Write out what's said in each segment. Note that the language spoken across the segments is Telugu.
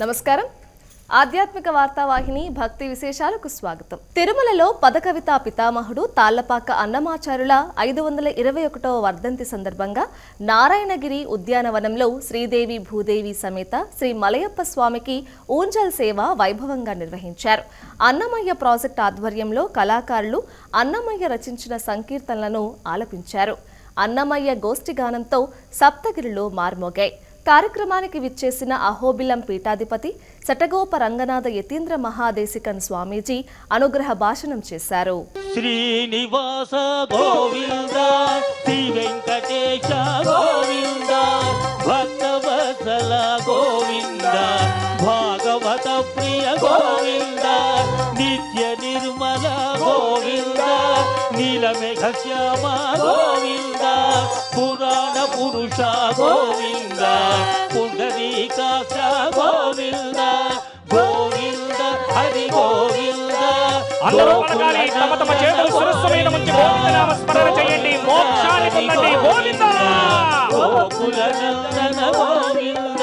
నమస్కారం. ఆధ్యాత్మిక వార్తావాహిని భక్తి విశేషాలకు స్వాగతం. తిరుమలలో పదకవితా పితామహుడు తాళ్ళపాక అన్నమాచారుల ఐదు వందల ఇరవై ఒకటవ వర్ధంతి సందర్భంగా నారాయణగిరి ఉద్యానవనంలో శ్రీదేవి భూదేవి సమేత శ్రీ మలయప్ప స్వామికి ఊంజల్ సేవ వైభవంగా నిర్వహించారు. అన్నమయ్య ప్రాజెక్ట్ ఆధ్వర్యంలో కళాకారులు అన్నమయ్య రచించిన సంకీర్తనలను ఆలపించారు. అన్నమయ్య గోష్ఠిగానంతో సప్తగిరిలో మార్మోగాయి. కార్యక్రమానికి విచ్చేసిన అహోబిలం పీఠాధిపతి చటగోప రంగనాథ యతీంద్ర మహాదేశికన్ స్వామీజీ అనుగ్రహ భాషణం చేశారు. శ్రీనివాస గోవింద శ్రీ వెంకటేశ గోవింద భక్తవత్సల గోవింద భాగవత ప్రియ గోవింద నిత్య నిర్మల గోవింద నీలమేఘ శ్యామ గోవింద. పురాణ పురుష గోవింద పుండరీకాక్ష గోవింద గోవింద హరి గోవింద. అందరూ పలకాలి తమ తమ చేతులు మీద ఉంచి గోవిందనామ స్మరణ చేయండి. గోవింద! గోకుల నందన గోవింద గోవింద.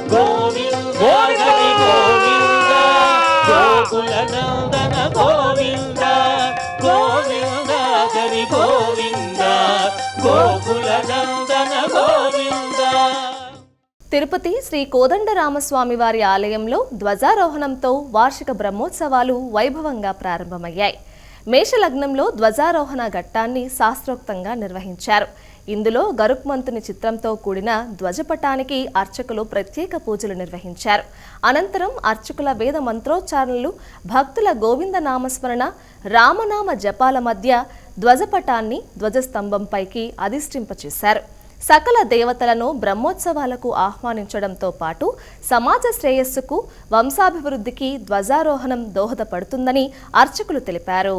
తిరుపతి శ్రీ కోదండరామస్వామి వారి ఆలయంలో ధ్వజారోహణంతో వార్షిక బ్రహ్మోత్సవాలు వైభవంగా ప్రారంభమయ్యాయి. మేషలగ్నంలో ధ్వజారోహణ ఘట్టాన్ని శాస్త్రోక్తంగా నిర్వహించారు. ఇందులో గరుక్మంతుని చిత్రంతో కూడిన ధ్వజపటానికి అర్చకులు ప్రత్యేక పూజలు నిర్వహించారు. అనంతరం అర్చకుల వేద మంత్రోచ్చారణలు భక్తుల గోవింద నామస్మరణ రామనామ జపాల మధ్య ధ్వజపటాన్ని ధ్వజస్తంభంపైకి అధిష్ఠింపచేశారు. సకల దేవతలను బ్రహ్మోత్సవాలకు ఆహ్వానించడంతో పాటు సమాజ శ్రేయస్సుకు వంశాభివృద్ధికి ధ్వజారోహణం దోహదపడుతుందని అర్చకులు తెలిపారు.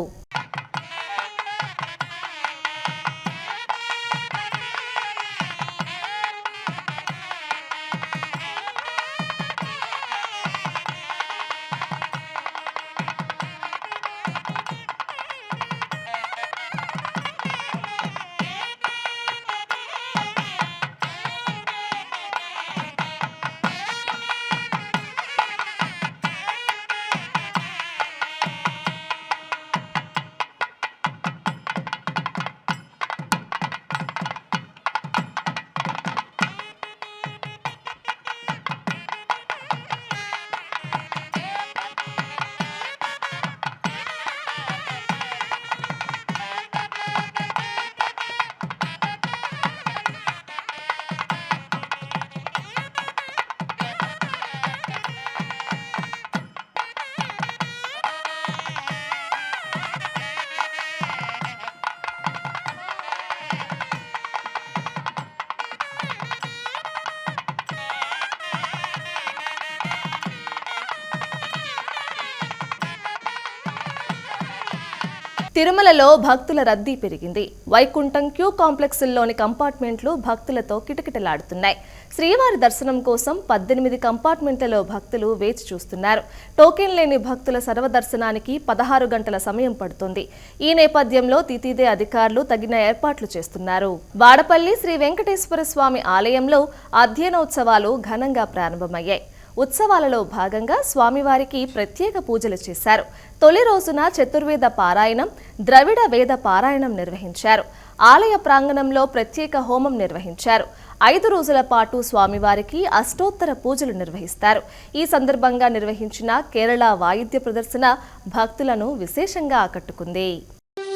తిరుమలలో భక్తుల రద్దీ పెరిగింది. వైకుంఠం క్యూ కాంప్లెక్స్లోని కంపార్ట్మెంట్లు భక్తులతో కిటకిటలాడుతున్నాయి. శ్రీవారి దర్శనం కోసం పద్దెనిమిది కంపార్ట్మెంట్లలో భక్తులు వేచి చూస్తున్నారు. టోకెన్ లేని భక్తుల సర్వదర్శనానికి పదహారు గంటల సమయం పడుతుంది. ఈ నేపథ్యంలో తితిదే అధికారులు తగిన ఏర్పాట్లు చేస్తున్నారు. వాడపల్లి శ్రీ వెంకటేశ్వర స్వామి ఆలయంలో అధ్యయనోత్సవాలు ఘనంగా ప్రారంభమయ్యాయి. ఉత్సవాలలో భాగంగా స్వామివారికి ప్రత్యేక పూజలు చేశారు. తొలి రోజున చతుర్వేద పారాయణం ద్రవిడ వేద పారాయణం నిర్వహించారు. ఆలయ ప్రాంగణంలో ప్రత్యేక హోమం నిర్వహించారు. ఐదు రోజుల పాటు స్వామివారికి అష్టోత్తర పూజలు నిర్వహిస్తారు. ఈ సందర్భంగా నిర్వహించిన కేరళ వాయిద్య ప్రదర్శన భక్తులను విశేషంగా ఆకట్టుకుంది.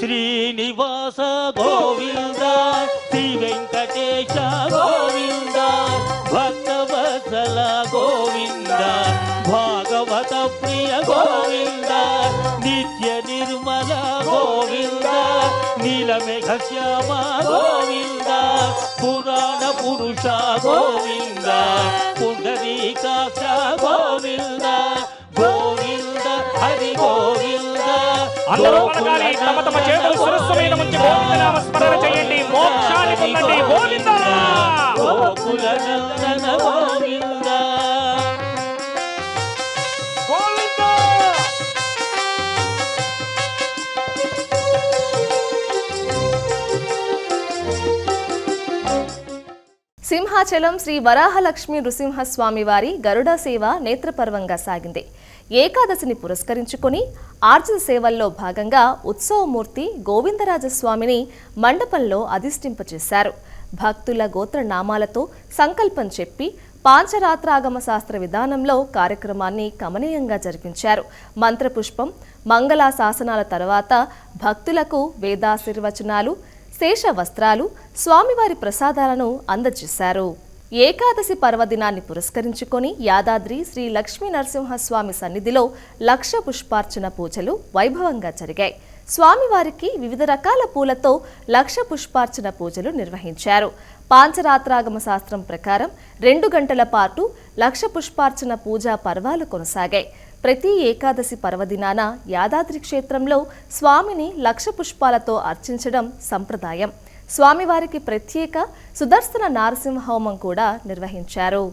శ్రీనివాస గోవింద శ్రీ వెంకటేశ గోవింద నిత్య నిర్మల గోవింద నీలమేఘ శ్యామ గోవింద పురాణ పురుష గోవింద పుండరీకాక్ష గోవింద గోవింద హరి గోవింద అందరూ పలకాలి తమ తమ చేతులు శిరస్సు మీద ఉంచి గోవిందనామ స్మరణ చేయండి మోక్షాన్ని పొందండి. గోవింద! గోకుల నందన గోవింద గోవింద సింహాచలం శ్రీ వరాహలక్ష్మి నృసింహస్వామి వారి గరుడ సేవ నేత్రపర్వంగా సాగింది. ఏకాదశిని పురస్కరించుకుని ఆర్జిత సేవల్లో భాగంగా ఉత్సవమూర్తి గోవిందరాజస్వామిని మండపంలో అధిష్ఠింపచేశారు. భక్తుల గోత్ర నామాలతో సంకల్పం చెప్పి పాంచరాత్రాగమ శాస్త్ర విధానంలో కార్యక్రమాన్ని కమనీయంగా జరిపించారు. మంత్రపుష్పం మంగళా శాసనాల తర్వాత భక్తులకు వేదాశీర్వచనాలు శేష వస్త్రాలు స్వామివారి ప్రసాదాలను అందజేశారు. ఏకాదశి పర్వదినాన్ని పురస్కరించుకొని యాదాద్రి శ్రీ లక్ష్మీ నరసింహస్వామి సన్నిధిలో లక్ష పుష్పార్చన పూజలు వైభవంగా జరిగాయి. స్వామివారికి వివిధ రకాల పూలతో లక్ష పుష్పార్చన పూజలు నిర్వహించారు. పాంచరాత్రాగమ శాస్త్రం ప్రకారం రెండు గంటల పాటు లక్ష పుష్పార్చన పూజా పర్వాలు కొనసాగాయి. ప్రతి ఏకాదశి పర్వదినాన యాదాద్రి క్షేత్రంలో స్వామిని లక్ష పుష్పాలతో అర్చించడం సంప్రదాయం. స్వామివారికి ప్రత్యేక సుదర్శన నారసింహ హోమం కూడా నిర్వహించారు.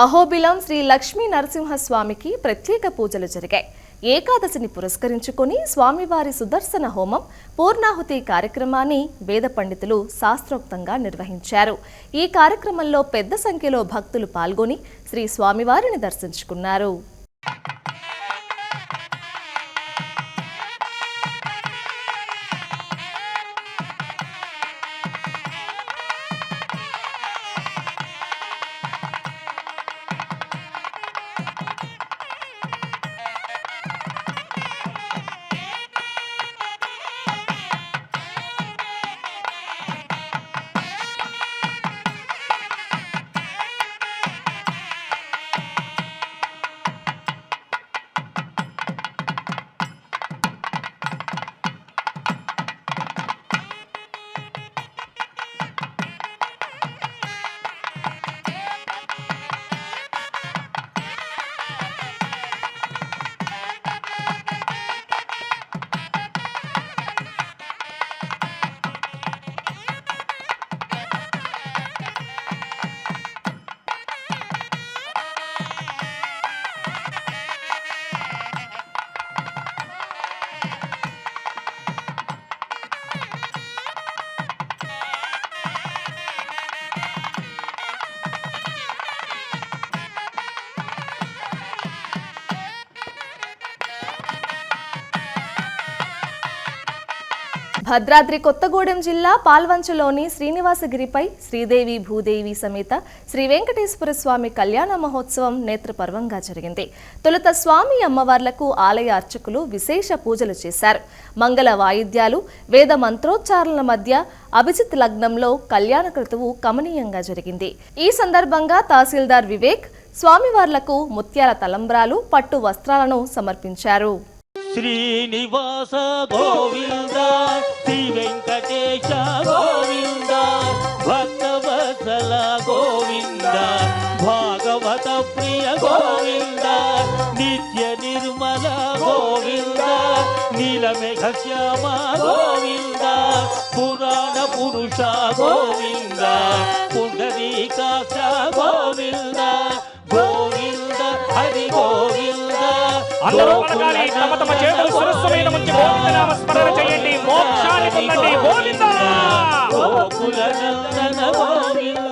అహోబిలం శ్రీ లక్ష్మీ నరసింహస్వామికి ప్రత్యేక పూజలు జరిగాయి. ఏకాదశిని పురస్కరించుకొని స్వామివారి సుదర్శన హోమం పూర్ణాహుతి కార్యక్రమాన్ని వేద పండితులు శాస్త్రోక్తంగా నిర్వహించారు. ఈ కార్యక్రమంలో పెద్ద సంఖ్యలో భక్తులు పాల్గొని శ్రీ స్వామివారిని దర్శించుకున్నారు. భద్రాద్రి కొత్తగూడెం జిల్లా పాల్వంచలోని శ్రీనివాసగిరిపై శ్రీదేవి భూదేవి సమేత శ్రీ వెంకటేశ్వర స్వామి కళ్యాణ మహోత్సవం నేత్రపర్వంగా జరిగింది. తొలుత స్వామి అమ్మవార్లకు ఆలయ అర్చకులు విశేష పూజలు చేశారు. మంగళ వాయిద్యాలు వేద మంత్రోచ్చారణల మధ్య అభిజిత్ లగ్నంలో కళ్యాణ క్రతువు కమనీయంగా జరిగింది. ఈ సందర్భంగా తహసీల్దార్ వివేక్ స్వామివార్లకు ముత్యాల తలంబ్రాలు పట్టు వస్త్రాలను సమర్పించారు. శ్రీనివాస గోవింద పురుష గోవింద పుండరీకాక్ష గోవింద గోవింద హరి గోవింద. అందరూ తమ తమ చేతులు ఉంచి గోవిందనామ స్మరణ చేయండి. మోక్షాన్ని పొందండి. గోవింద! గోకుల నందన గోవింద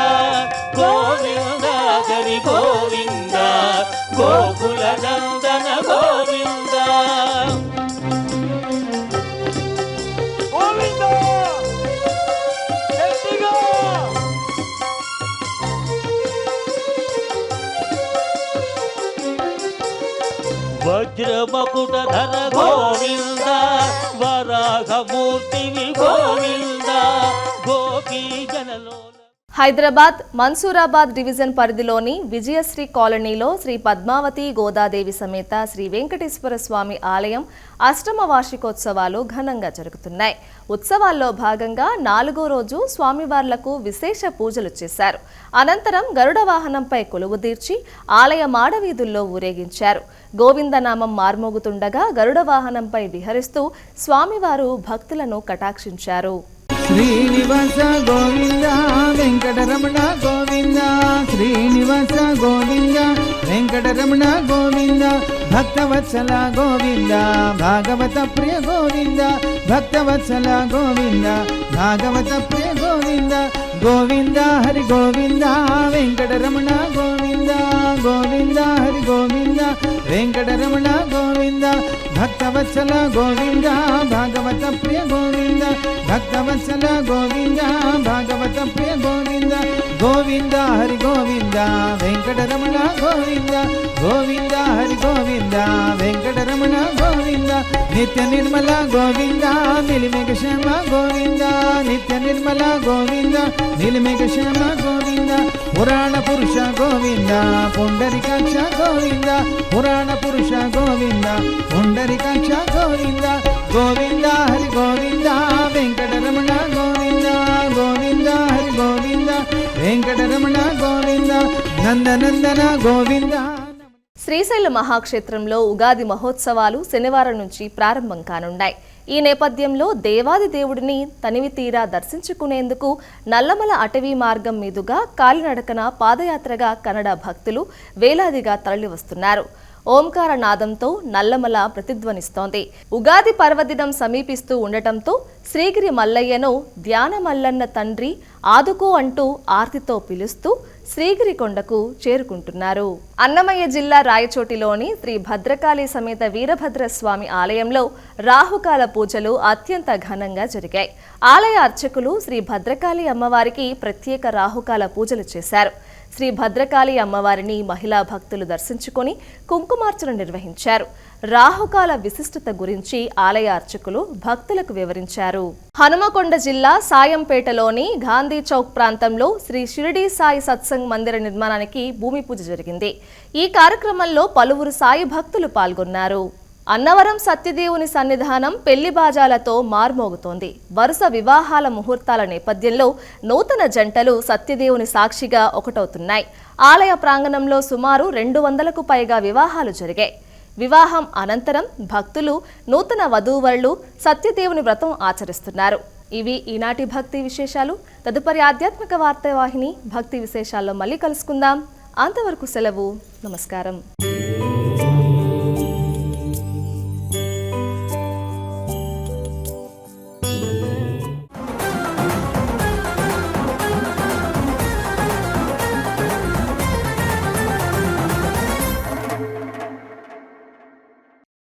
హరి గోవింద గోకుల నందన గోవింద. వజ్రమకుట ధర గోవింద వరాహమూర్తివి గోవింద. హైదరాబాద్ మన్సూరాబాద్ డివిజన్ పరిధిలోని విజయశ్రీ కాలనీలో శ్రీ పద్మావతి గోదాదేవి సమేత శ్రీ వెంకటేశ్వర స్వామి ఆలయం అష్టమ వార్షికోత్సవాలు ఘనంగా జరుగుతున్నాయి. ఉత్సవాల్లో భాగంగా నాలుగో రోజు స్వామివార్లకు విశేష పూజలు చేశారు. అనంతరం గరుడ వాహనంపై కొలువు తీర్చి ఆలయ మాడవీధుల్లో ఊరేగించారు. గోవిందనామం మార్మోగుతుండగా గరుడ వాహనంపై విహరిస్తూ స్వామివారు భక్తులను కటాక్షించారు. శ్రీనివాస గోవింద వెంకటరమణ గోవింద శ్రీనివాస గోవింద వెంకటరమణ గోవింద భక్తవత్సల గోవింద భాగవత ప్రియ గోవింద భక్తవత్సల గోవింద భాగవత ప్రియ గోవింద గోవింద హరి గోవింద వెంకటరమణ గోవింద గోవింద హరి గోవింద వెంకటరమణ గోవింద భక్తవత్సల గోవింద భాగవత ప్రియ గోవింద భక్తవత్సల గోవింద భాగవత ప్రియ గోవింద గోవింద హరి గోవింద వెంకటరమణ గోవింద గోవింద హరి గోవింద వెంకటరమణ గోవింద నిత్య నిర్మల గోవింద నిలిమేఘ శ్యామ గోవింద నిత్య నిర్మల గోవింద నిలిమేఘ శ్యామ గోవింద. పురాణ పురుష గోవింద పుండరికాక్ష గోవింద పురాణ పురుష గోవింద పుండరికాక్ష గోవింద గోవింద హరి గోవింద వెంకటరమణ గోవింద గోవింద హరి గోవింద వెంకటరమణ గోవింద నందనందన గోవింద. శ్రీశైల మహాక్షేత్రంలో ఉగాది మహోత్సవాలు శనివారం నుంచి ప్రారంభం కానున్నాయి. ఈ నేపథ్యంలో దేవాది దేవుడిని తనివి తీరా దర్శించుకునేందుకు నల్లమల అటవీ మార్గం మీదుగా కాలినడకన పాదయాత్రగా కన్నడ భక్తులు వేలాదిగా తరలివస్తున్నారు. ఓంకార నాదంతో నల్లమల ప్రతిధ్వనిస్తోంది. ఉగాది పర్వదినం సమీపిస్తూ ఉండటంతో శ్రీగిరి మల్లయ్యను ధ్యాన మల్లన్న తండ్రి ఆదుకో అంటూ ఆర్తితో పిలుస్తూ శ్రీగిరికొండకు చేరుకుంటున్నారు. అన్నమయ్య జిల్లా రాయచోటిలోని శ్రీ భద్రకాళి సమేత వీరభద్ర స్వామి ఆలయంలో రాహుకాల పూజలు అత్యంత ఘనంగా జరిగాయి. ఆలయ అర్చకులు శ్రీ భద్రకాళి అమ్మవారికి ప్రత్యేక రాహుకాల పూజలు చేశారు. శ్రీ భద్రకాళి అమ్మవారిని మహిళా భక్తులు దర్శించుకొని కుంకుమార్చన నిర్వహించారు. రాహుకాల విశిష్టత గురించి ఆలయ అర్చకులు భక్తులకు వివరించారు. హనుమకొండ జిల్లా సాయంపేటలోని గాంధీ చౌక్ ప్రాంతంలో శ్రీ షిరిడి సాయి సత్సంగ్ మందిర నిర్మాణానికి భూమి పూజ జరిగింది. ఈ కార్యక్రమంలో పలువురు సాయి భక్తులు పాల్గొన్నారు. అన్నవరం సత్యదేవుని సన్నిధానం పెళ్ళి బాజాలతో మార్మోగుతోంది. వరుస వివాహాల ముహూర్తాల నేపథ్యంలో నూతన జంటలు సత్యదేవుని సాక్షిగా ఒకటవుతున్నాయి. ఆలయ ప్రాంగణంలో సుమారు రెండు వందలకు పైగా వివాహాలు జరిగాయి. వివాహం అనంతరం భక్తులు నూతన వధూవరులు సత్యదేవుని వ్రతం ఆచరిస్తున్నారు. ఇవి ఈనాటి భక్తి విశేషాలు. తదుపరి ఆధ్యాత్మిక వార్తావాహిని భక్తి విశేషాల్లో మళ్ళీ కలుసుకుందాం. అంతవరకు సెలవు. నమస్కారం.